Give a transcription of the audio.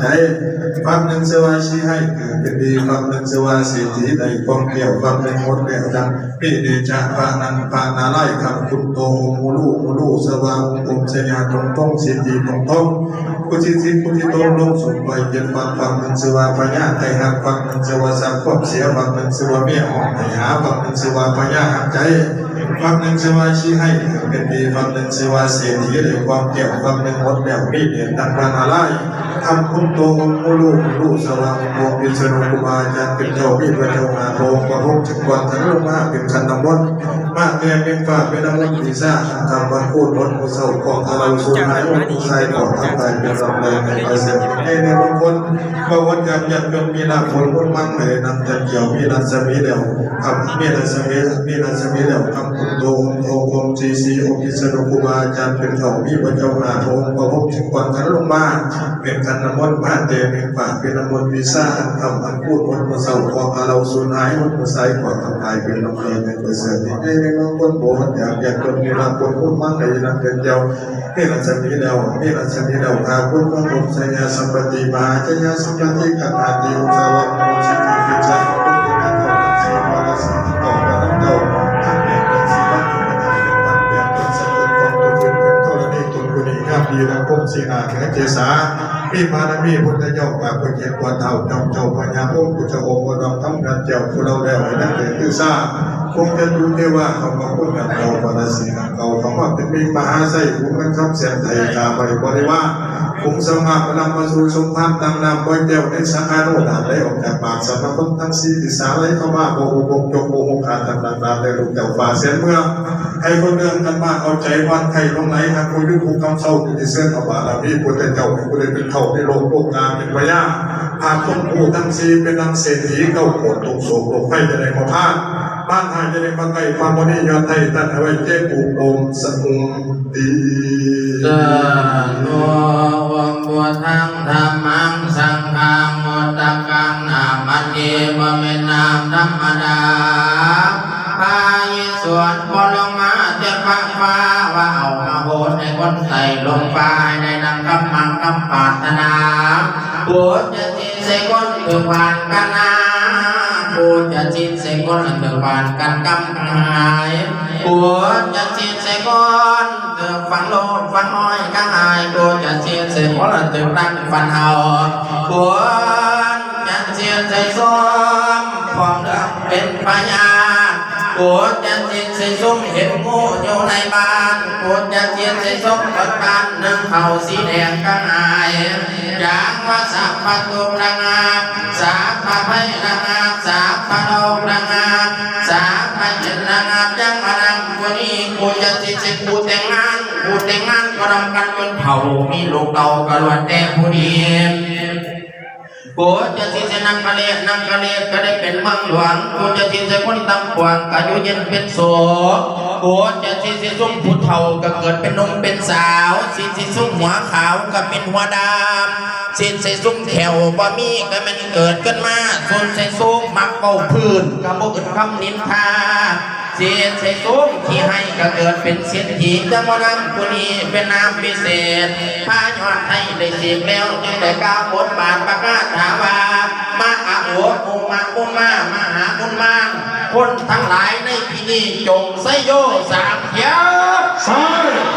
ใจความหนึ่งเสวาชีให้เกิดเป็นดีความหนึ่งเสวาเศรษฐีได้ความเกี่ยวความหนึ่งหมดแล้วดังพี่เดชะพระนันพานาไล่คำคุณโตมูลูมูลูสวางองค์ชยาตรงต้องสิทธิตรงต้องกุจิสิกุจิโตลงสุขไปเย็นฟังฟังหนึ่งเสวาพญาไทยหักฟังหนึ่งเสวาสังควบเสียฟังหนึ่งเสวาเมียออกไหหาฟังหนึ่งเสวาพญาหักใจ ฟังหนึ่งเสวาชี้ให้เกิดเป็นดีฟังหนึ่งเสวาเศรษฐีได้ความเกี่ยวความหนึ่งหมดแล้วพี่เดชดังพานาไล่ทำคุณโตมุลูกลูกสว่างโมปิสนุกุมาจารย์เป็นเจ้าพี่พระเจ้าอาโรกระพงจักรวรรดิลงมากเป็นขันน้ำมนมากเมียเป็นฟ้าเป็นน้ำมนต์ปีซ่าทำวันพูดรถมุเศร้าของอาเราสูญหายองค์ชายของทำใจเป็นสำเร็จในประเสริฐในในบางคนพระวันยันยันยนมีนาผลพ้นมั่งเลยนำจันเกี่ยวมีรัศมีเดียวทำมีรัศมีมีรัศมีเดียวทำ ซีซีองค์พิษณุกุมาจารย์เป็นเจ้าพี่พระเจ้าอาโรกระพงจักรวรรดิลงมาเป็นคันนมนต์มาเตเป็นปากเป็นนมนวีซ่าอันคำอันพูดมันมาเศร้าของอาเราสูญหายมันมาใส่ก่อทำลายเป็นน้ำเพลินในประเสริฐนี่ในในบางคนโบมันอยากอยากคนมีรักคนพูดมั่งในนักเดินเดียวนี่เราจะมีเดียวนี่เราจะมีเดียวอาคุณพระบุตรชยาสัมปติมาชยาสัมปติขันอาติอุตสาวะโมชิติฟิจัย ดีนะ พี่มีมานมีพุทธเจ้าป่าพุทธเจ้าเท่าเจ้าเจ้าพญาองค์พุทธองค์เราทำกันเจ้าผู้เราแล้วให้นักเรียนคือทราบคงจะรู้ได้ว่าเขามาพูดกับเราปรสีกับเราเขาว่าเป็นมีมหาไส้คุ้มกันคำเสียงไทยกาบริบริว่าคุ้มสมาพลังมาสู่สมภารตังนามก้อยแก้วในสังฆาโนดาได้ออกจากปากสรรพคนทั้งสี่ทิศาไหลเข้ามาโมโหโกจกโมโหขาดต่างๆนาในลูกเจ้าฟ้าเสียเมืองให้คนเมืองกันมาเอาใจวันไทยลงไหนหากคุยด้วยภูคำเศร้าที่เสื้อขบาแลาพี่พุทธเจ้าเป็นผู้ใดเป็นเขากในโลกโลกนาเป็นพญาพาคนผู้ทั้งสีเป็นนังเศรษฐีเข้าโกรธตกโศกโลกให้จะได้มาพาดบ้านหายจะได้มาไกลความวันนี้ยอดไทยตั้งเอาไว้เจ้ปูโอมสมุตีสาธุวังบัวทังธรรมังสังฆังมดตกังนามันเยบะเมนามธรรมดาพายิสวนพลงมา จ็บฟ้าฟ้าว่าเอามาโบสในคนใส่ลงไปในนางกำมังกำปารถนาโบสจะจีใส่คนถือผ่านกันนาโบสจะจีใส่คนถือผ่านกันกำหายโบสจะจีใส่คนเตือฟังโลดฟังห้อยก็หายตัวจะเชียนเสียเพราะเราตื่นรักฟันเฮาหัวจะเชียนใส่ซ้อมพร้อมเดิมเป็นพยาน หัวจะเชียนใส่ซุ้มเห็นงูอยู่ในบ้านหัวจะเชียนใส่ซุ้มเปิดบ้านนึ่งเข่าสีแดงก็หายจางว่าสัพพะตุระงาสัพพะไพระงาสัพพะโลกระงาสัพพะเจนระงายังมานังกุนีกูจะติดสิกูแต่งงานกูแต่งงานก็รำกันจนเผามีลูกเต่ากระลวนแต่ผู้เดียว กูจะสิเสนังกะเลนังกะเลก็ได้เป็นเมืองหลวงกูจะสิเสคนตำกวางก็อยู่เย็นเป็นโสกูจะสิสิซุ่มผู้เฒ่าก็เกิดเป็นหนุ่มเป็นสาวสิสิซุ่มหัวขาวก็เป็นหัวดำสินใส่ซุ้มแถวบ่มีก็มันเกิดขึ้นมาส่วนใส่ซุ้มมักเบาพื้นก็บ่อื่นคำนินทา เสียใส่ซุ้มที่ให้ก็เกิดเป็นเสียนทีจะมานำผู้นี้เป็นนามพิเศษพายอดให้ได้เสียแล้วจึงได้ก้าวบทบาทประกาศถาวามาอาหัวอุมาอุมามหาอุมาคนทั้งหลายในที่นี้จงไสโยสามเทียวสาม